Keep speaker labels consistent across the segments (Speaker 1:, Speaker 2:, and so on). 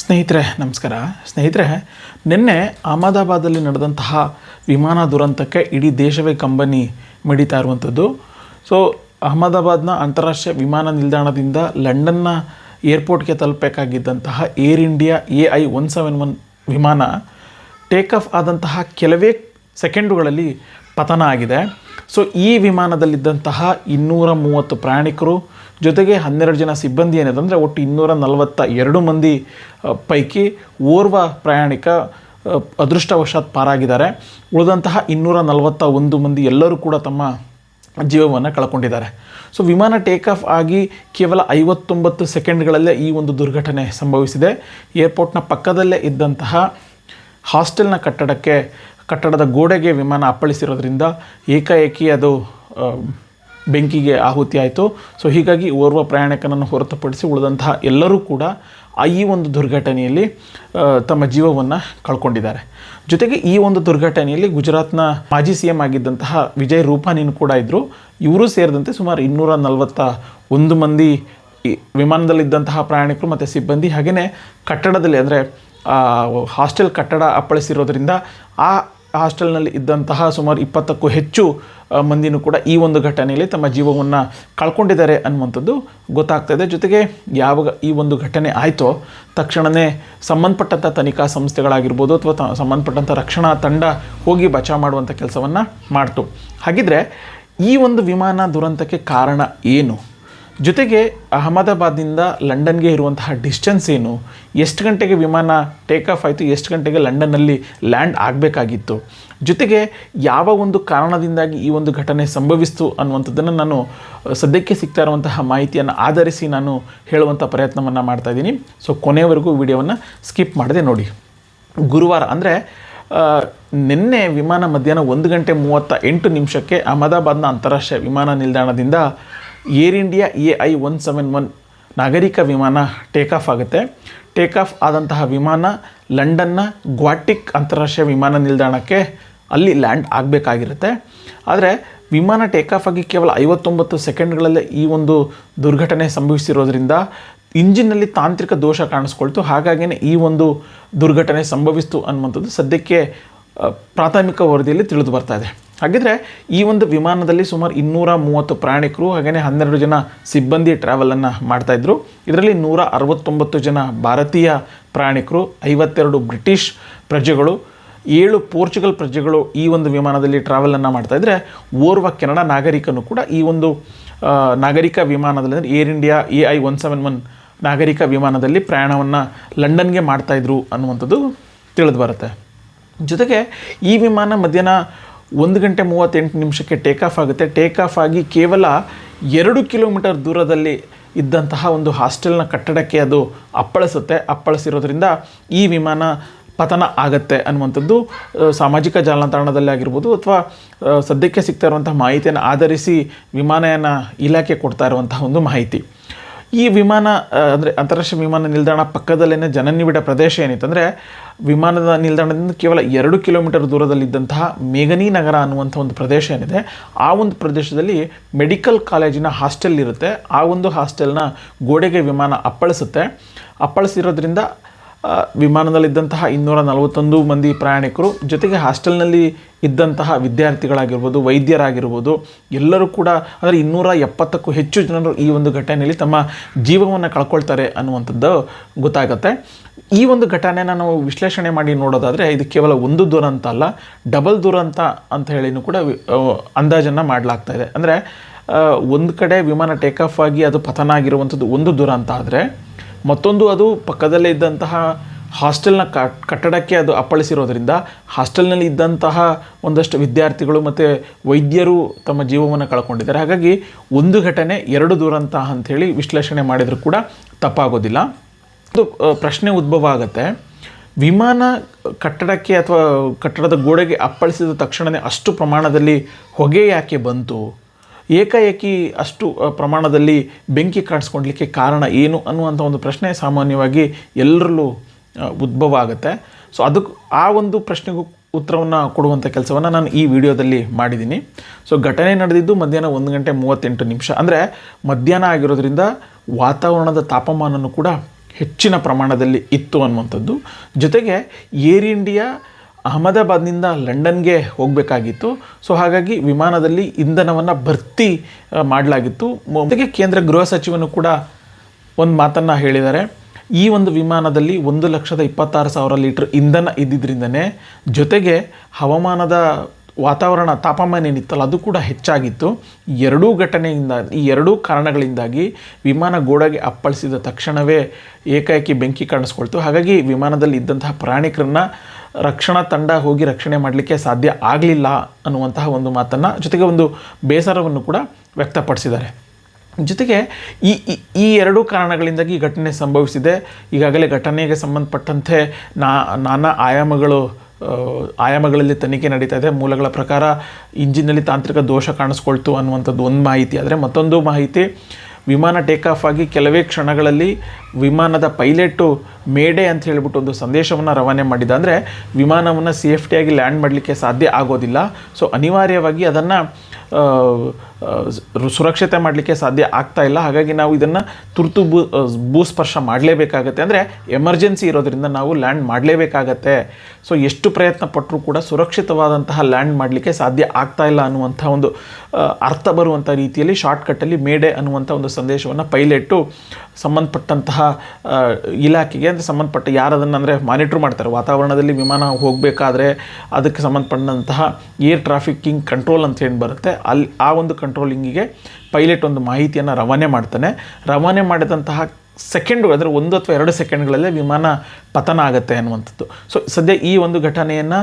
Speaker 1: ಸ್ನೇಹಿತರೆ, ನಮಸ್ಕಾರ. ಸ್ನೇಹಿತರೆ, ನಿನ್ನೆ ಅಹಮದಾಬಾದಲ್ಲಿ ನಡೆದಂತಹ ವಿಮಾನ ದುರಂತಕ್ಕೆ ಇಡೀ ದೇಶವೇ ಕಂಬನಿ ಮಿಡಿತಾ ಇರುವಂಥದ್ದು. ಸೊ ಅಹಮದಾಬಾದ್ನ ಅಂತಾರಾಷ್ಟ್ರೀಯ ವಿಮಾನ ನಿಲ್ದಾಣದಿಂದ ಲಂಡನ್ನ ಏರ್ಪೋರ್ಟ್ಗೆ ತಲುಪಬೇಕಾಗಿದ್ದಂತಹ Air India A I one seven one ವಿಮಾನ ಟೇಕ್ ಆಫ್ ಆದಂತಹ ಕೆಲವೇ ಸೆಕೆಂಡುಗಳಲ್ಲಿ ಪತನ ಆಗಿದೆ. ಸೊ ಈ ವಿಮಾನದಲ್ಲಿದ್ದಂತಹ ಇನ್ನೂರ ಮೂವತ್ತು ಪ್ರಯಾಣಿಕರು, ಜೊತೆಗೆ ಹನ್ನೆರಡು ಜನ ಸಿಬ್ಬಂದಿ ಏನಿದೆ ಅಂದರೆ ಒಟ್ಟು ಇನ್ನೂರ ನಲವತ್ತ ಎರಡು ಮಂದಿ ಪೈಕಿ ಓರ್ವ ಪ್ರಯಾಣಿಕ ಅದೃಷ್ಟವಶಾತ್ ಪಾರಾಗಿದ್ದಾರೆ. ಉಳಿದಂತಹ ಇನ್ನೂರ ನಲವತ್ತ ಒಂದು ಮಂದಿ ಎಲ್ಲರೂ ಕೂಡ ತಮ್ಮ ಜೀವವನ್ನು ಕಳ್ಕೊಂಡಿದ್ದಾರೆ. ಸೊ ವಿಮಾನ ಟೇಕ್ ಆಫ್ ಆಗಿ ಕೇವಲ ಐವತ್ತೊಂಬತ್ತು ಸೆಕೆಂಡ್ಗಳಲ್ಲೇ ಈ ಒಂದು ದುರ್ಘಟನೆ ಸಂಭವಿಸಿದೆ. ಏರ್ಪೋರ್ಟ್ನ ಪಕ್ಕದಲ್ಲೇ ಇದ್ದಂತಹ ಹಾಸ್ಟೆಲ್ನ ಕಟ್ಟಡಕ್ಕೆ ಕಟ್ಟಡದ ಗೋಡೆಗೆ ವಿಮಾನ ಅಪ್ಪಳಿಸಿರೋದ್ರಿಂದ ಏಕಾಏಕಿ ಅದು ಬೆಂಕಿಗೆ ಆಹುತಿ ಆಯಿತು. ಸೊ ಹೀಗಾಗಿ ಓರ್ವ ಪ್ರಯಾಣಿಕನನ್ನು ಹೊರತುಪಡಿಸಿ ಉಳಿದಂತಹ ಎಲ್ಲರೂ ಕೂಡ ಈ ಒಂದು ದುರ್ಘಟನೆಯಲ್ಲಿ ತಮ್ಮ ಜೀವವನ್ನು ಕಳ್ಕೊಂಡಿದ್ದಾರೆ. ಜೊತೆಗೆ ಈ ಒಂದು ದುರ್ಘಟನೆಯಲ್ಲಿ ಗುಜರಾತ್ನ ಮಾಜಿ ಸಿ ಎಂ ಆಗಿದ್ದಂತಹ ವಿಜಯ್ ರೂಪಾನಿನೂ ಕೂಡ ಇದ್ದರು ಇವರು ಸೇರಿದಂತೆ ಸುಮಾರು ಇನ್ನೂರ ನಲವತ್ತ ಒಂದು ಮಂದಿ ವಿಮಾನದಲ್ಲಿದ್ದಂತಹ ಪ್ರಯಾಣಿಕರು ಮತ್ತು ಸಿಬ್ಬಂದಿ. ಹಾಗೆಯೇ ಕಟ್ಟಡದಲ್ಲಿ, ಅಂದರೆ ಹಾಸ್ಟೆಲ್ ಕಟ್ಟಡ ಅಪ್ಪಳಿಸಿರೋದ್ರಿಂದ ಆ ಹಾಸ್ಟೆಲ್ನಲ್ಲಿ ಇದ್ದಂತಹ ಸುಮಾರು ಇಪ್ಪತ್ತಕ್ಕೂ ಹೆಚ್ಚು ಮಂದಿನೂ ಕೂಡ ಈ ಒಂದು ಘಟನೆಯಲ್ಲಿ ತಮ್ಮ ಜೀವವನ್ನು ಕಳ್ಕೊಂಡಿದ್ದಾರೆ ಅನ್ನುವಂಥದ್ದು ಗೊತ್ತಾಗ್ತಾ ಇದೆ. ಜೊತೆಗೆ ಯಾವಾಗ ಈ ಒಂದು ಘಟನೆ ಆಯಿತೋ ತಕ್ಷಣವೇ ಸಂಬಂಧಪಟ್ಟಂಥ ತನಿಖಾ ಸಂಸ್ಥೆಗಳಾಗಿರ್ಬೋದು ಅಥವಾ ತ, ಸಂಬಂಧಪಟ್ಟಂಥ ರಕ್ಷಣಾ ತಂಡ ಹೋಗಿ ಬಚಾವ್ ಮಾಡುವಂಥ ಕೆಲಸವನ್ನು ಮಾಡ್ತು. ಹಾಗಿದ್ರೆ ಈ ಒಂದು ವಿಮಾನ ದುರಂತಕ್ಕೆ ಕಾರಣ ಏನು? ಜೊತೆಗೆ ಅಹಮದಾಬಾದ್ನಿಂದ ಲಂಡನ್ಗೆ ಇರುವಂತಹ ಡಿಸ್ಟೆನ್ಸ್ ಏನು? ಎಷ್ಟು ಗಂಟೆಗೆ ವಿಮಾನ ಟೇಕ್ ಆಫ್ ಆಯಿತು? ಎಷ್ಟು ಗಂಟೆಗೆ ಲಂಡನ್ನಲ್ಲಿ ಲ್ಯಾಂಡ್ ಆಗಬೇಕಾಗಿತ್ತು? ಜೊತೆಗೆ ಯಾವ ಒಂದು ಕಾರಣದಿಂದಾಗಿ ಈ ಒಂದು ಘಟನೆ ಸಂಭವಿಸ್ತು ಅನ್ನುವಂಥದ್ದನ್ನು ನಾನು ಸದ್ಯಕ್ಕೆ ಸಿಗ್ತಾ ಇರುವಂತಹ ಮಾಹಿತಿಯನ್ನು ಆಧರಿಸಿ ನಾನು ಹೇಳುವಂಥ ಪ್ರಯತ್ನವನ್ನು ಮಾಡ್ತಾ ಇದ್ದೀನಿ. ಸೊ ಕೊನೆಯವರೆಗೂ ವಿಡಿಯೋವನ್ನು ಸ್ಕಿಪ್ ಮಾಡದೆ ನೋಡಿ. ಗುರುವಾರ ಅಂದರೆ ನಿನ್ನೆ ವಿಮಾನ ಮಧ್ಯಾಹ್ನ ಒಂದು ಗಂಟೆ ಮೂವತ್ತ ಎಂಟು ನಿಮಿಷಕ್ಕೆ ಅಹಮದಾಬಾದ್ನ ಅಂತಾರಾಷ್ಟ್ರೀಯ ವಿಮಾನ ನಿಲ್ದಾಣದಿಂದ Air India A I one seven one ನಾಗರಿಕ ವಿಮಾನ ಟೇಕ್ ಆಫ್ ಆಗುತ್ತೆ. ಟೇಕ್ ಆಫ್ ಆದಂತಹ ವಿಮಾನ ಲಂಡನ್ನ ಗ್ವಾಟಿಕ್ ಅಂತಾರಾಷ್ಟ್ರೀಯ ವಿಮಾನ ನಿಲ್ದಾಣಕ್ಕೆ ಅಲ್ಲಿ ಲ್ಯಾಂಡ್ ಆಗಬೇಕಾಗಿರುತ್ತೆ. ಆದರೆ ವಿಮಾನ ಟೇಕ್ ಆಫ್ ಆಗಿ ಕೇವಲ ಐವತ್ತೊಂಬತ್ತು ಸೆಕೆಂಡ್ಗಳಲ್ಲೇ ಈ ಒಂದು ದುರ್ಘಟನೆ ಸಂಭವಿಸಿರೋದ್ರಿಂದ ಇಂಜಿನ್ನಲ್ಲಿ ತಾಂತ್ರಿಕ ದೋಷ ಕಾಣಿಸ್ಕೊಳ್ತು. ಹಾಗಾಗಿಯೇ ಈ ಒಂದು ದುರ್ಘಟನೆ ಸಂಭವಿಸ್ತು ಅನ್ನುವಂಥದ್ದು ಸದ್ಯಕ್ಕೆ ಪ್ರಾಥಮಿಕ ವರದಿಯಲ್ಲಿ ತಿಳಿದು ಬರ್ತಾ ಇದೆ. ಹಾಗಿದ್ರೆ ಈ ಒಂದು ವಿಮಾನದಲ್ಲಿ ಸುಮಾರು ಇನ್ನೂರ ಮೂವತ್ತು ಪ್ರಯಾಣಿಕರು ಹಾಗೆಯೇ ಹನ್ನೆರಡು ಜನ ಸಿಬ್ಬಂದಿ ಟ್ರಾವೆಲನ್ನು ಮಾಡ್ತಾಯಿದ್ರು ಇದರಲ್ಲಿ ನೂರ ಅರವತ್ತೊಂಬತ್ತು ಜನ ಭಾರತೀಯ ಪ್ರಯಾಣಿಕರು, ಐವತ್ತೆರಡು ಬ್ರಿಟಿಷ್ ಪ್ರಜೆಗಳು, ಏಳು ಪೋರ್ಚುಗಲ್ ಪ್ರಜೆಗಳು ಈ ಒಂದು ವಿಮಾನದಲ್ಲಿ ಟ್ರಾವೆಲನ್ನು ಮಾಡ್ತಾಯಿದ್ರೆ ಓರ್ವ ಕೆನಡಾ ನಾಗರಿಕನು ಕೂಡ ಈ ಒಂದು ನಾಗರಿಕ ವಿಮಾನದಲ್ಲಿ ಅಂದರೆ Air India A I one seven one ನಾಗರಿಕ ವಿಮಾನದಲ್ಲಿ ಪ್ರಯಾಣವನ್ನು ಲಂಡನ್ಗೆ ಮಾಡ್ತಾಯಿದ್ರು ಅನ್ನುವಂಥದ್ದು ತಿಳಿದು ಬರುತ್ತೆ. ಜೊತೆಗೆ ಈ ವಿಮಾನ ಮಧ್ಯಾಹ್ನ ಒಂದು ಗಂಟೆ ಮೂವತ್ತೆಂಟು ನಿಮಿಷಕ್ಕೆ ಟೇಕ್ ಆಫ್ ಆಗುತ್ತೆ. ಟೇಕ್ ಆಫ್ ಆಗಿ ಕೇವಲ ಎರಡು ಕಿಲೋಮೀಟರ್ ದೂರದಲ್ಲಿ ಇದ್ದಂತಹ ಒಂದು ಹಾಸ್ಟೆಲ್ನ ಕಟ್ಟಡಕ್ಕೆ ಅದು ಅಪ್ಪಳಿಸುತ್ತೆ. ಅಪ್ಪಳಿಸಿರೋದ್ರಿಂದ ಈ ವಿಮಾನ ಪತನ ಆಗತ್ತೆ ಅನ್ನುವಂಥದ್ದು ಸಾಮಾಜಿಕ ಜಾಲತಾಣದಲ್ಲಿ ಆಗಿರ್ಬೋದು ಅಥವಾ ಸದ್ಯಕ್ಕೆ ಸಿಗ್ತಾ ಇರುವಂಥ ಮಾಹಿತಿಯನ್ನು ಆಧರಿಸಿ ವಿಮಾನಯಾನ ಇಲಾಖೆ ಕೊಡ್ತಾ ಇರುವಂತಹ ಒಂದು ಮಾಹಿತಿ. ಈ ವಿಮಾನ ಅಂದರೆ ಅಂತಾರಾಷ್ಟ್ರೀಯ ವಿಮಾನ ನಿಲ್ದಾಣ ಪಕ್ಕದಲ್ಲೇ ಜನನಿಬಿಡ ಪ್ರದೇಶ ಏನಿತ್ತು ಅಂದರೆ ವಿಮಾನದ ನಿಲ್ದಾಣದಿಂದ ಕೇವಲ ಎರಡು ಕಿಲೋಮೀಟರ್ ದೂರದಲ್ಲಿದ್ದಂತಹ ಮೇಘನಿ ನಗರ ಅನ್ನುವಂಥ ಒಂದು ಪ್ರದೇಶ ಏನಿದೆ, ಆ ಒಂದು ಪ್ರದೇಶದಲ್ಲಿ ಮೆಡಿಕಲ್ ಕಾಲೇಜಿನ ಹಾಸ್ಟೆಲ್ ಇರುತ್ತೆ. ಆ ಒಂದು ಹಾಸ್ಟೆಲ್ನ ಗೋಡೆಗೆ ವಿಮಾನ ಅಪ್ಪಳಿಸುತ್ತೆ. ಅಪ್ಪಳಿಸಿರೋದ್ರಿಂದ ವಿಮಾನದಲ್ಲಿದ್ದಂತಹ ಇನ್ನೂರ ನಲವತ್ತೊಂದು ಮಂದಿ ಪ್ರಯಾಣಿಕರು, ಜೊತೆಗೆ ಹಾಸ್ಟೆಲ್ನಲ್ಲಿ ಇದ್ದಂತಹ ವಿದ್ಯಾರ್ಥಿಗಳಾಗಿರ್ಬೋದು, ವೈದ್ಯರಾಗಿರ್ಬೋದು, ಎಲ್ಲರೂ ಕೂಡ ಅಂದರೆ ಇನ್ನೂರ ಎಪ್ಪತ್ತಕ್ಕೂ ಹೆಚ್ಚು ಜನರು ಈ ಒಂದು ಘಟನೆಯಲ್ಲಿ ತಮ್ಮ ಜೀವವನ್ನು ಕಳ್ಕೊಳ್ತಾರೆ ಅನ್ನುವಂಥದ್ದು ಗೊತ್ತಾಗುತ್ತೆ. ಈ ಒಂದು ಘಟನೆನ ನಾವು ವಿಶ್ಲೇಷಣೆ ಮಾಡಿ ನೋಡೋದಾದರೆ, ಇದು ಕೇವಲ ಒಂದು ದುರಂತ ಅಲ್ಲ, ಡಬಲ್ ದುರಂತ ಅಂತ ಹೇಳಿನೂ ಕೂಡ ಅಂದಾಜನ್ನು ಮಾಡಲಾಗ್ತಾ ಇದೆ. ಅಂದರೆ ಒಂದು ಕಡೆ ವಿಮಾನ ಟೇಕ್ ಆಫ್ ಆಗಿ ಅದು ಪತನ ಆಗಿರುವಂಥದ್ದು ಒಂದು ದುರಂತ ಆದರೆ ಮತ್ತೊಂದು ಅದು ಪಕ್ಕದಲ್ಲೇ ಇದ್ದಂತಹ ಹಾಸ್ಟೆಲ್ನ ಕಟ್- ಕಟ್ಟಡಕ್ಕೆ ಅದು ಅಪ್ಪಳಿಸಿರೋದ್ರಿಂದ ಹಾಸ್ಟೆಲ್ನಲ್ಲಿ ಇದ್ದಂತಹ ಒಂದಷ್ಟು ವಿದ್ಯಾರ್ಥಿಗಳು ಮತ್ತು ವೈದ್ಯರು ತಮ್ಮ ಜೀವವನ್ನು ಕಳ್ಕೊಂಡಿದ್ದಾರೆ. ಹಾಗಾಗಿ ಒಂದು ಘಟನೆ, ಎರಡು ದುರಂತ ಅಂಥೇಳಿ ವಿಶ್ಲೇಷಣೆ ಮಾಡಿದರೂ ಕೂಡ ತಪ್ಪಾಗೋದಿಲ್ಲ. ಅದು ಪ್ರಶ್ನೆ ಉದ್ಭವ ಆಗುತ್ತೆ. ವಿಮಾನ ಕಟ್ಟಡಕ್ಕೆ ಅಥವಾ ಕಟ್ಟಡದ ಗೋಡೆಗೆ ಅಪ್ಪಳಿಸಿದ ತಕ್ಷಣವೇ ಅಷ್ಟು ಪ್ರಮಾಣದಲ್ಲಿ ಹೊಗೆ ಯಾಕೆ ಬಂತು? ಏಕಾಏಕಿ ಅಷ್ಟು ಪ್ರಮಾಣದಲ್ಲಿ ಬೆಂಕಿ ಕಾಣಿಸ್ಕೊಳ್ಲಿಕ್ಕೆ ಕಾರಣ ಏನು ಅನ್ನುವಂಥ ಒಂದು ಪ್ರಶ್ನೆ ಸಾಮಾನ್ಯವಾಗಿ ಎಲ್ಲರಲ್ಲೂ ಉದ್ಭವ ಆಗುತ್ತೆ. ಸೊ ಅದಕ್ಕೆ ಆ ಒಂದು ಪ್ರಶ್ನೆಗೂ ಉತ್ತರವನ್ನು ಕೊಡುವಂಥ ಕೆಲಸವನ್ನು ನಾನು ಈ ವಿಡಿಯೋದಲ್ಲಿ ಮಾಡಿದ್ದೀನಿ. ಸೊ ಘಟನೆ ನಡೆದಿದ್ದು ಮಧ್ಯಾಹ್ನ ಒಂದು ಗಂಟೆ ಮೂವತ್ತೆಂಟು ನಿಮಿಷ. ಅಂದರೆ, ಮಧ್ಯಾಹ್ನ ಆಗಿರೋದ್ರಿಂದ ವಾತಾವರಣದ ತಾಪಮಾನನೂ ಕೂಡ ಹೆಚ್ಚಿನ ಪ್ರಮಾಣದಲ್ಲಿ ಇತ್ತು ಅನ್ನುವಂಥದ್ದು. ಜೊತೆಗೆ ಏರ್ ಇಂಡಿಯಾ ಅಹಮದಾಬಾದ್ನಿಂದ ಲಂಡನ್ಗೆ ಹೋಗಬೇಕಾಗಿತ್ತು. ಸೊ ಹಾಗಾಗಿ ವಿಮಾನದಲ್ಲಿ ಇಂಧನವನ್ನು ಭರ್ತಿ ಮಾಡಲಾಗಿತ್ತು. ಜೊತೆಗೆ ಕೇಂದ್ರ ಗೃಹ ಸಚಿವನು ಕೂಡ ಒಂದು ಮಾತನ್ನು ಹೇಳಿದ್ದಾರೆ. ಈ ಒಂದು ವಿಮಾನದಲ್ಲಿ ಒಂದು ಲಕ್ಷದ ಇಪ್ಪತ್ತಾರು ಸಾವಿರ ಲೀಟ್ರ್ ಇಂಧನ ಇದ್ದಿದ್ದರಿಂದನೇ ಜೊತೆಗೆ ಹವಾಮಾನದ ವಾತಾವರಣ ತಾಪಮಾನ ಏನಿತ್ತಲ್ಲ, ಅದು ಕೂಡ ಹೆಚ್ಚಾಗಿತ್ತು. ಎರಡೂ ಘಟನೆಯಿಂದ, ಈ ಎರಡೂ ಕಾರಣಗಳಿಂದಾಗಿ ವಿಮಾನ ಗೋಡೆಗೆ ಅಪ್ಪಳಿಸಿದ ತಕ್ಷಣವೇ ಏಕಾಏಕಿ ಬೆಂಕಿ ಕಾಣಿಸ್ಕೊಳ್ತು. ಹಾಗಾಗಿ ವಿಮಾನದಲ್ಲಿ ಇದ್ದಂತಹ ಪ್ರಯಾಣಿಕರನ್ನ ರಕ್ಷಣಾ ತಂಡ ಹೋಗಿ ರಕ್ಷಣೆ ಮಾಡಲಿಕ್ಕೆ ಸಾಧ್ಯ ಆಗಲಿಲ್ಲ ಅನ್ನುವಂತಹ ಒಂದು ಮಾತನ್ನು, ಜೊತೆಗೆ ಒಂದು ಬೇಸರವನ್ನು ಕೂಡ ವ್ಯಕ್ತಪಡಿಸಿದ್ದಾರೆ. ಜೊತೆಗೆ ಈ, ಈ- ಎರಡೂ ಕಾರಣಗಳಿಂದಾಗಿ ಈ ಘಟನೆ ಸಂಭವಿಸಿದೆ. ಈಗಾಗಲೇ ಘಟನೆಗೆ ಸಂಬಂಧಪಟ್ಟಂತೆ ನಾನಾ ಆಯಾಮಗಳು ಆಯಾಮಗಳಲ್ಲಿ ತನಿಖೆ ನಡೀತಾ ಇದೆ ಮೂಲಗಳ ಪ್ರಕಾರ ಇಂಜಿನ್ನಲ್ಲಿ ತಾಂತ್ರಿಕ ದೋಷ ಕಾಣಿಸ್ಕೊಳ್ತು ಅನ್ನುವಂಥದ್ದು ಒಂದು ಮಾಹಿತಿ. ಆದರೆ ಮತ್ತೊಂದು ಮಾಹಿತಿ, ವಿಮಾನ ಟೇಕ್ ಆಫ್ ಆಗಿ ಕೆಲವೇ ಕ್ಷಣಗಳಲ್ಲಿ ವಿಮಾನದ ಪೈಲಟು ಮೇಡೆ ಅಂತ ಹೇಳಿಬಿಟ್ಟು ಒಂದು ಸಂದೇಶವನ್ನು ರವಾನೆ ಮಾಡಿದ. ಅಂದರೆ ವಿಮಾನವನ್ನು ಸೇಫ್ಟಿಯಾಗಿ ಲ್ಯಾಂಡ್ ಮಾಡಲಿಕ್ಕೆ ಸಾಧ್ಯ ಆಗೋದಿಲ್ಲ. ಸೊ ಅನಿವಾರ್ಯವಾಗಿ ಅದನ್ನು ಸುರಕ್ಷತೆ ಮಾಡಲಿಕ್ಕೆ ಸಾಧ್ಯ ಆಗ್ತಾ ಇಲ್ಲ. ಹಾಗಾಗಿ ನಾವು ಇದನ್ನು ತುರ್ತು ಭೂ ಭೂಸ್ಪರ್ಶ ಮಾಡಲೇಬೇಕಾಗತ್ತೆ. ಅಂದರೆ ಎಮರ್ಜೆನ್ಸಿ ಇರೋದರಿಂದ ನಾವು ಲ್ಯಾಂಡ್ ಮಾಡಲೇಬೇಕಾಗತ್ತೆ. ಸೊ, ಎಷ್ಟು ಪ್ರಯತ್ನ ಪಟ್ಟರೂ ಕೂಡ ಸುರಕ್ಷಿತವಾದಂತಹ ಲ್ಯಾಂಡ್ ಮಾಡಲಿಕ್ಕೆ ಸಾಧ್ಯ ಆಗ್ತಾ ಇಲ್ಲ ಅನ್ನುವಂಥ ಒಂದು ಅರ್ಥ ಬರುವಂಥ ರೀತಿಯಲ್ಲಿ ಶಾರ್ಟ್ಕಟ್ಟಲ್ಲಿ ಮೇಡೆ ಅನ್ನುವಂಥ ಒಂದು ಸಂದೇಶವನ್ನು ಪೈಲೆಟ್ಟು ಸಂಬಂಧಪಟ್ಟಂತಹ ಇಲಾಖೆಗೆ, ಅಂದರೆ ಸಂಬಂಧಪಟ್ಟ ಯಾರದನ್ನು ಅಂದರೆ ಮಾನಿಟ್ರ್ ಮಾಡ್ತಾರೆ. ವಾತಾವರಣದಲ್ಲಿ ವಿಮಾನ ಹೋಗಬೇಕಾದ್ರೆ ಅದಕ್ಕೆ ಸಂಬಂಧಪಟ್ಟಂತಹ ಏರ್ ಟ್ರಾಫಿಕ್ಕಿಂಗ್ ಕಂಟ್ರೋಲ್ ಅಂತ ಏನು ಬರುತ್ತೆ. ಅಲ್ಲಿ ಆ ಒಂದು ಕಂಟ್ರೋಲಿಂಗಿಗೆ ಪೈಲಟ್ ಒಂದು ಮಾಹಿತಿಯನ್ನು ರವಾನೆ ಮಾಡ್ತಾನೆ. ರವಾನೆ ಮಾಡಿದಂತಹ ಸೆಕೆಂಡು ಅಂದರೆ ಒಂದು ಅಥವಾ ಎರಡು ಸೆಕೆಂಡ್ಗಳಲ್ಲೇ ವಿಮಾನ ಪತನ ಆಗುತ್ತೆ ಅನ್ನುವಂಥದ್ದು. ಸೊ ಸದ್ಯ ಈ ಒಂದು ಘಟನೆಯನ್ನು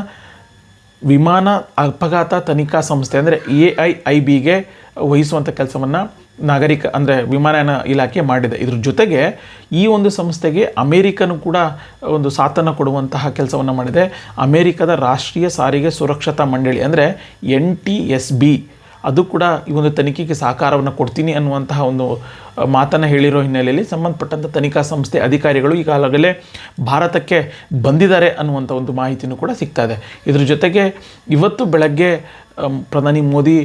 Speaker 1: ವಿಮಾನ ಅಪಘಾತ ತನಿಖಾ ಸಂಸ್ಥೆ, ಅಂದರೆ ಎ ಐ ಐ ಬಿಗೆ ವಹಿಸುವಂಥ ಕೆಲಸವನ್ನು ನಾಗರಿಕ ಅಂದರೆ ವಿಮಾನಯಾನ ಇಲಾಖೆ ಮಾಡಿದೆ. ಇದ್ರ ಜೊತೆಗೆ ಈ ಒಂದು ಸಂಸ್ಥೆಗೆ ಅಮೇರಿಕನು ಕೂಡ ಒಂದು ಸಾಥನ್ನು ಕೊಡುವಂತಹ ಕೆಲಸವನ್ನು ಮಾಡಿದೆ. ಅಮೇರಿಕದ ರಾಷ್ಟ್ರೀಯ ಸಾರಿಗೆ ಸುರಕ್ಷತಾ ಮಂಡಳಿ ಅಂದರೆ ಎನ್ ಟಿ ಎಸ್ ಬಿ. ಅದು ಕೂಡ ಈ ಒಂದು ತನಿಖೆಗೆ ಸಹಕಾರವನ್ನು ಕೊಡ್ತೀನಿ ಅನ್ನುವಂತಹ ಒಂದು ಮಾತನ್ನು ಹೇಳಿರೋ ಹಿನ್ನೆಲೆಯಲ್ಲಿ ಸಂಬಂಧಪಟ್ಟಂಥ ತನಿಖಾ ಸಂಸ್ಥೆ ಅಧಿಕಾರಿಗಳು ಈಗಾಗಲೇ ಭಾರತಕ್ಕೆ ಬಂದಿದ್ದಾರೆ ಅನ್ನುವಂಥ ಒಂದು ಮಾಹಿತಿನೂ ಕೂಡ ಸಿಗ್ತಾ ಇದೆ. ಇದ್ರ ಜೊತೆಗೆ ಇವತ್ತು ಬೆಳಗ್ಗೆ ಪ್ರಧಾನಿ ಮೋದಿ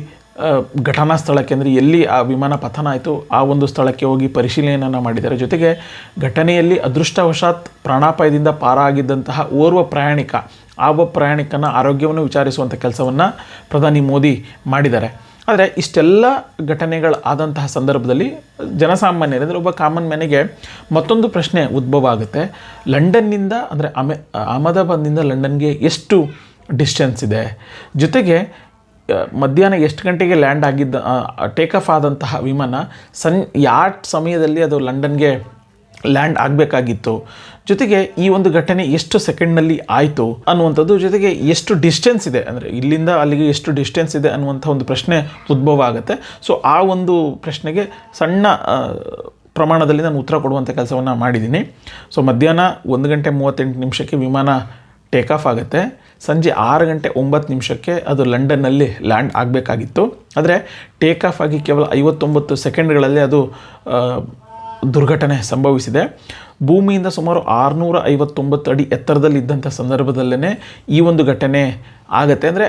Speaker 1: ಘಟನಾ ಸ್ಥಳಕ್ಕೆ ಅಂದರೆ ಎಲ್ಲಿ ಆ ವಿಮಾನ ಪತನ ಆಯಿತು, ಆ ಒಂದು ಸ್ಥಳಕ್ಕೆ ಹೋಗಿ ಪರಿಶೀಲನೆಯನ್ನು ಮಾಡಿದ್ದಾರೆ. ಜೊತೆಗೆ ಘಟನೆಯಲ್ಲಿ ಅದೃಷ್ಟವಶಾತ್ ಪ್ರಾಣಾಪಾಯದಿಂದ ಪಾರಾಗಿದ್ದಂತಹ ಓರ್ವ ಪ್ರಯಾಣಿಕ, ಆ ಒಬ್ಬ ಪ್ರಯಾಣಿಕನ ಆರೋಗ್ಯವನ್ನು ವಿಚಾರಿಸುವಂಥ ಕೆಲಸವನ್ನು ಪ್ರಧಾನಿ ಮೋದಿ ಮಾಡಿದ್ದಾರೆ. ಆದರೆ ಇಷ್ಟೆಲ್ಲ ಘಟನೆಗಳು ಆದಂತಹ ಸಂದರ್ಭದಲ್ಲಿ ಜನಸಾಮಾನ್ಯರು, ಅಂದರೆ ಒಬ್ಬ ಕಾಮನ್ ಮ್ಯಾನಿಗೆ ಮತ್ತೊಂದು ಪ್ರಶ್ನೆ ಉದ್ಭವ ಆಗುತ್ತೆ. ಲಂಡನ್ನಿಂದ, ಅಂದರೆ ಅಮೆ ಅಹಮದಾಬಾದ್ನಿಂದ ಲಂಡನ್ಗೆ ಎಷ್ಟು ಡಿಸ್ಟೆನ್ಸ್ ಇದೆ? ಜೊತೆಗೆ ಮಧ್ಯಾಹ್ನ ಎಷ್ಟು ಗಂಟೆಗೆ ಲ್ಯಾಂಡ್ ಆಗಿದ್ದ ಟೇಕ್ ಆಫ್ ಆದಂತಹ ವಿಮಾನ ಸನ್ ಯಾವ ಸಮಯದಲ್ಲಿ ಅದು ಲಂಡನ್ಗೆ ಲ್ಯಾಂಡ್ ಆಗಬೇಕಾಗಿತ್ತು. ಜೊತೆಗೆ ಈ ಒಂದು ಘಟನೆ ಎಷ್ಟು ಸೆಕೆಂಡ್ನಲ್ಲಿ ಆಯಿತು ಅನ್ನುವಂಥದ್ದು ಜೊತೆಗೆ ಎಷ್ಟು ಡಿಸ್ಟೆನ್ಸ್ ಇದೆ, ಅಂದರೆ ಇಲ್ಲಿಂದ ಅಲ್ಲಿಗೆ ಎಷ್ಟು ಡಿಸ್ಟೆನ್ಸ್ ಇದೆ ಅನ್ನುವಂಥ ಒಂದು ಪ್ರಶ್ನೆ ಉದ್ಭವ ಆಗುತ್ತೆ. ಸೊ ಆ ಒಂದು ಪ್ರಶ್ನೆಗೆ ಸಣ್ಣ ಪ್ರಮಾಣದಲ್ಲಿ ನಾನು ಉತ್ತರ ಕೊಡುವಂಥ ಕೆಲಸವನ್ನು ಮಾಡಿದ್ದೀನಿ. ಸೊ ಮಧ್ಯಾಹ್ನ ಒಂದು ಗಂಟೆ ಮೂವತ್ತೆಂಟು ನಿಮಿಷಕ್ಕೆ ವಿಮಾನ ಟೇಕ್ ಆಫ್ ಆಗುತ್ತೆ. ಸಂಜೆ ಆರು ಗಂಟೆ ಒಂಬತ್ತು ನಿಮಿಷಕ್ಕೆ ಅದು ಲಂಡನ್ನಲ್ಲಿ ಲ್ಯಾಂಡ್ ಆಗಬೇಕಾಗಿತ್ತು. ಆದರೆ ಟೇಕ್ ಆಫ್ ಆಗಿ ಕೇವಲ ಐವತ್ತೊಂಬತ್ತು ಸೆಕೆಂಡ್ಗಳಲ್ಲಿ ಅದು ದುರ್ಘಟನೆ ಸಂಭವಿಸಿದೆ. ಭೂಮಿಯಿಂದ ಸುಮಾರು ಆರುನೂರ ಐವತ್ತೊಂಬತ್ತು ಅಡಿ ಎತ್ತರದಲ್ಲಿದ್ದಂಥ ಸಂದರ್ಭದಲ್ಲೇ ಈ ಒಂದು ಘಟನೆ ಆಗತ್ತೆ. ಅಂದರೆ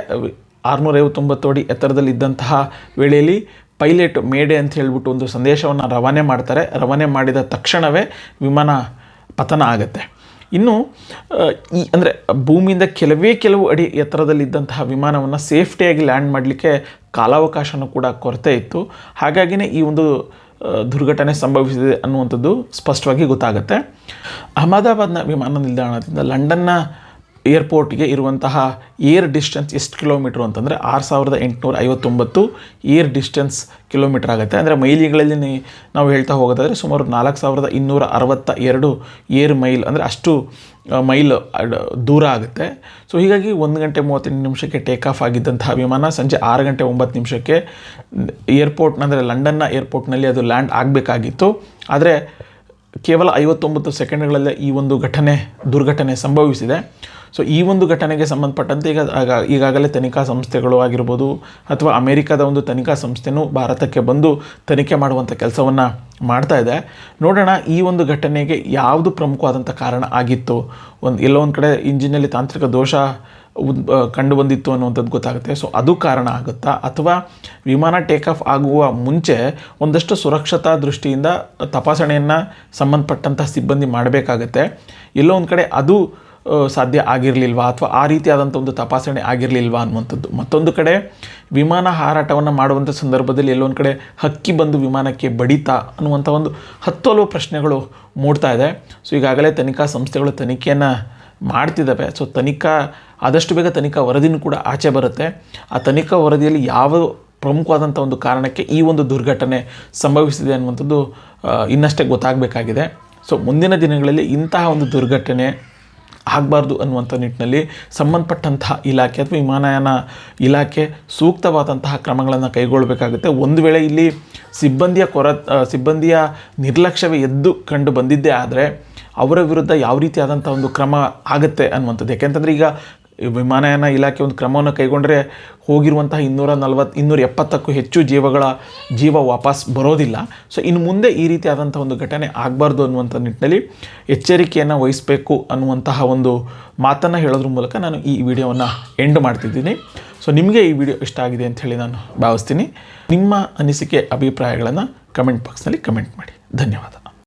Speaker 1: ಆರುನೂರ ಐವತ್ತೊಂಬತ್ತು ಅಡಿ ಎತ್ತರದಲ್ಲಿದ್ದಂತಹ ವೇಳೆಯಲ್ಲಿ ಪೈಲಟ್ ಮೇಡೆ ಅಂತ ಹೇಳ್ಬಿಟ್ಟು ಒಂದು ಸಂದೇಶವನ್ನು ರವಾನೆ ಮಾಡ್ತಾರೆ. ರವಾನೆ ಮಾಡಿದ ತಕ್ಷಣವೇ ವಿಮಾನ ಪತನ ಆಗುತ್ತೆ. ಇನ್ನು ಈ ಅಂದರೆ ಭೂಮಿಯಿಂದ ಕೆಲವೇ ಕೆಲವು ಅಡಿ ಎತ್ತರದಲ್ಲಿದ್ದಂತಹ ವಿಮಾನವನ್ನು ಸೇಫ್ಟಿಯಾಗಿ ಲ್ಯಾಂಡ್ ಮಾಡಲಿಕ್ಕೆ ಕಾಲಾವಕಾಶನೂ ಕೂಡ ಕೊರತೆ ಇತ್ತು. ಹಾಗಾಗಿನೇ ಈ ಒಂದು ದುರ್ಘಟನೆ ಸಂಭವಿಸಿದೆ ಅನ್ನುವಂಥದ್ದು ಸ್ಪಷ್ಟವಾಗಿ ಗೊತ್ತಾಗುತ್ತೆ. ಅಹಮದಾಬಾದ್ನ ವಿಮಾನ ನಿಲ್ದಾಣದಿಂದ ಲಂಡನ್ನ ಏರ್ಪೋರ್ಟ್ಗೆ ಇರುವಂತಹ ಏರ್ ಡಿಸ್ಟೆನ್ಸ್ ಎಷ್ಟು ಕಿಲೋಮೀಟ್ರ್ ಅಂತಂದರೆ ಆರು ಸಾವಿರದ ಎಂಟುನೂರ ಐವತ್ತೊಂಬತ್ತು ಏರ್ ಡಿಸ್ಟೆನ್ಸ್ ಕಿಲೋಮೀಟ್ರ್ ಆಗುತ್ತೆ. ಅಂದರೆ ಮೈಲಿಗಳಲ್ಲಿ ನಾವು ಹೇಳ್ತಾ ಹೋಗೋದಾದರೆ ಸುಮಾರು ನಾಲ್ಕು ಸಾವಿರದ ಇನ್ನೂರ ಅರವತ್ತ ಎರಡು ಏರ್ ಮೈಲ್ ಅಂದರೆ ಅಷ್ಟು ಮೈಲ್ ದೂರ ಆಗುತ್ತೆ. ಸೊ ಹೀಗಾಗಿ ಒಂದು ಗಂಟೆ ಮೂವತ್ತೆಂಟು ನಿಮಿಷಕ್ಕೆ ಟೇಕ್ ಆಫ್ ಆಗಿದ್ದಂತಹ ವಿಮಾನ ಸಂಜೆ ಆರು ಗಂಟೆ ಒಂಬತ್ತು ನಿಮಿಷಕ್ಕೆ ಏರ್ಪೋರ್ಟ್ನ ಅಂದರೆ ಲಂಡನ್ನ ಏರ್ಪೋರ್ಟ್ನಲ್ಲಿ ಅದು ಲ್ಯಾಂಡ್ ಆಗಬೇಕಾಗಿತ್ತು. ಆದರೆ ಕೇವಲ ಐವತ್ತೊಂಬತ್ತು ಸೆಕೆಂಡ್ಗಳಲ್ಲೇ ಈ ಒಂದು ಘಟನೆ, ದುರ್ಘಟನೆ ಸಂಭವಿಸಿದೆ. ಸೊ ಈ ಒಂದು ಘಟನೆಗೆ ಸಂಬಂಧಪಟ್ಟಂತೆ ಈಗ ಈಗಾಗಲೇ ತನಿಖಾ ಸಂಸ್ಥೆಗಳು ಆಗಿರ್ಬೋದು ಅಥವಾ ಅಮೇರಿಕಾದ ಒಂದು ತನಿಖಾ ಸಂಸ್ಥೆನೂ ಭಾರತಕ್ಕೆ ಬಂದು ತನಿಖೆ ಮಾಡುವಂಥ ಕೆಲಸವನ್ನು ಮಾಡ್ತಾ ಇದೆ. ನೋಡೋಣ ಈ ಒಂದು ಘಟನೆಗೆ ಯಾವುದು ಪ್ರಮುಖವಾದಂಥ ಕಾರಣ ಆಗಿತ್ತು. ಒಂದು, ಎಲ್ಲೋ ಒಂದು ಕಡೆ ಇಂಜಿನಲ್ಲಿ ತಾಂತ್ರಿಕ ದೋಷ ಕಂಡು ಬಂದಿತ್ತು ಅನ್ನುವಂಥದ್ದು ಗೊತ್ತಾಗುತ್ತೆ. ಸೊ ಅದು ಕಾರಣ ಆಗುತ್ತಾ? ಅಥವಾ ವಿಮಾನ ಟೇಕ್ ಆಫ್ ಆಗುವ ಮುಂಚೆ ಒಂದಷ್ಟು ಸುರಕ್ಷತಾ ದೃಷ್ಟಿಯಿಂದ ತಪಾಸಣೆಯನ್ನು ಸಂಬಂಧಪಟ್ಟಂತಹ ಸಿಬ್ಬಂದಿ ಮಾಡಬೇಕಾಗತ್ತೆ. ಎಲ್ಲೋ ಒಂದು ಕಡೆ ಅದು ಸಾಧ್ಯ ಆಗಿರಲಿಲ್ವಾ? ಅಥವಾ ಆ ರೀತಿಯಾದಂಥ ಒಂದು ತಪಾಸಣೆ ಆಗಿರಲಿಲ್ವಾ ಅನ್ನುವಂಥದ್ದು. ಮತ್ತೊಂದು ಕಡೆ ವಿಮಾನ ಹಾರಾಟವನ್ನು ಮಾಡುವಂಥ ಸಂದರ್ಭದಲ್ಲಿ ಎಲ್ಲೊಂದು ಕಡೆ ಹಕ್ಕಿ ಬಂದು ವಿಮಾನಕ್ಕೆ ಬಡಿತಾ ಅನ್ನುವಂಥ ಒಂದು ಹತ್ತು ಹಲವು ಪ್ರಶ್ನೆಗಳು ಮೂಡ್ತಾ ಇದೆ. ಸೊ ಈಗಾಗಲೇ ತನಿಖಾ ಸಂಸ್ಥೆಗಳು ತನಿಖೆಯನ್ನು ಮಾಡ್ತಿದ್ದಾವೆ. ಸೊ ತನಿಖಾ, ಆದಷ್ಟು ಬೇಗ ತನಿಖಾ ವರದಿನೂ ಕೂಡ ಆಚೆ ಬರುತ್ತೆ. ಆ ತನಿಖಾ ವರದಿಯಲ್ಲಿ ಯಾವ ಪ್ರಮುಖವಾದಂಥ ಒಂದು ಕಾರಣಕ್ಕೆ ಈ ಒಂದು ದುರ್ಘಟನೆ ಸಂಭವಿಸಿದೆ ಅನ್ನುವಂಥದ್ದು ಇನ್ನಷ್ಟೇ ಗೊತ್ತಾಗಬೇಕಾಗಿದೆ. ಸೊ ಮುಂದಿನ ದಿನಗಳಲ್ಲಿ ಇಂತಹ ಒಂದು ದುರ್ಘಟನೆ ಆಗಬಾರ್ದು ಅನ್ನುವಂಥ ನಿಟ್ಟಿನಲ್ಲಿ ಸಂಬಂಧಪಟ್ಟಂತಹ ಇಲಾಖೆ ಅಥವಾ ವಿಮಾನಯಾನ ಇಲಾಖೆ ಸೂಕ್ತವಾದಂತಹ ಕ್ರಮಗಳನ್ನು ಕೈಗೊಳ್ಳಬೇಕಾಗುತ್ತೆ. ಒಂದು ವೇಳೆ ಇಲ್ಲಿ ಸಿಬ್ಬಂದಿಯ ಕೊರ ಸಿಬ್ಬಂದಿಯ ನಿರ್ಲಕ್ಷ್ಯವೇ ಎದ್ದು ಕಂಡು ಬಂದಿದ್ದೇ ಆದರೆ ಅವರ ವಿರುದ್ಧ ಯಾವ ರೀತಿಯಾದಂಥ ಒಂದು ಕ್ರಮ ಆಗುತ್ತೆ ಅನ್ನುವಂಥದ್ದು. ಯಾಕೆಂತಂದರೆ ಈಗ ವಿಮಾನಯಾನ ಇಲಾಖೆ ಒಂದು ಕ್ರಮವನ್ನು ಕೈಗೊಂಡ್ರೆ ಹೋಗಿರುವಂತಹ ಇನ್ನೂರ ನಲವತ್ತು, ಇನ್ನೂರ ಎಪ್ಪತ್ತಕ್ಕೂ ಹೆಚ್ಚು ಜೀವಗಳ ಜೀವ ವಾಪಸ್ ಬರೋದಿಲ್ಲ. ಸೊ ಇನ್ನು ಮುಂದೆ ಈ ರೀತಿಯಾದಂಥ ಒಂದು ಘಟನೆ ಆಗಬಾರ್ದು ಅನ್ನುವಂಥ ನಿಟ್ಟಿನಲ್ಲಿ ಎಚ್ಚರಿಕೆಯನ್ನು ವಹಿಸಬೇಕು ಅನ್ನುವಂತಹ ಒಂದು ಮಾತನ್ನು ಹೇಳೋದ್ರ ಮೂಲಕ ನಾನು ಈ ವಿಡಿಯೋವನ್ನು ಎಂಡ್ ಮಾಡ್ತಿದ್ದೀನಿ. ಸೊ ನಿಮಗೆ ಈ ವಿಡಿಯೋ ಇಷ್ಟ ಆಗಿದೆ ಅಂತ ಹೇಳಿ ನಾನು ಭಾವಿಸ್ತೀನಿ. ನಿಮ್ಮ ಅನಿಸಿಕೆ, ಅಭಿಪ್ರಾಯಗಳನ್ನು ಕಮೆಂಟ್ ಬಾಕ್ಸ್ನಲ್ಲಿ ಕಮೆಂಟ್ ಮಾಡಿ. ಧನ್ಯವಾದ.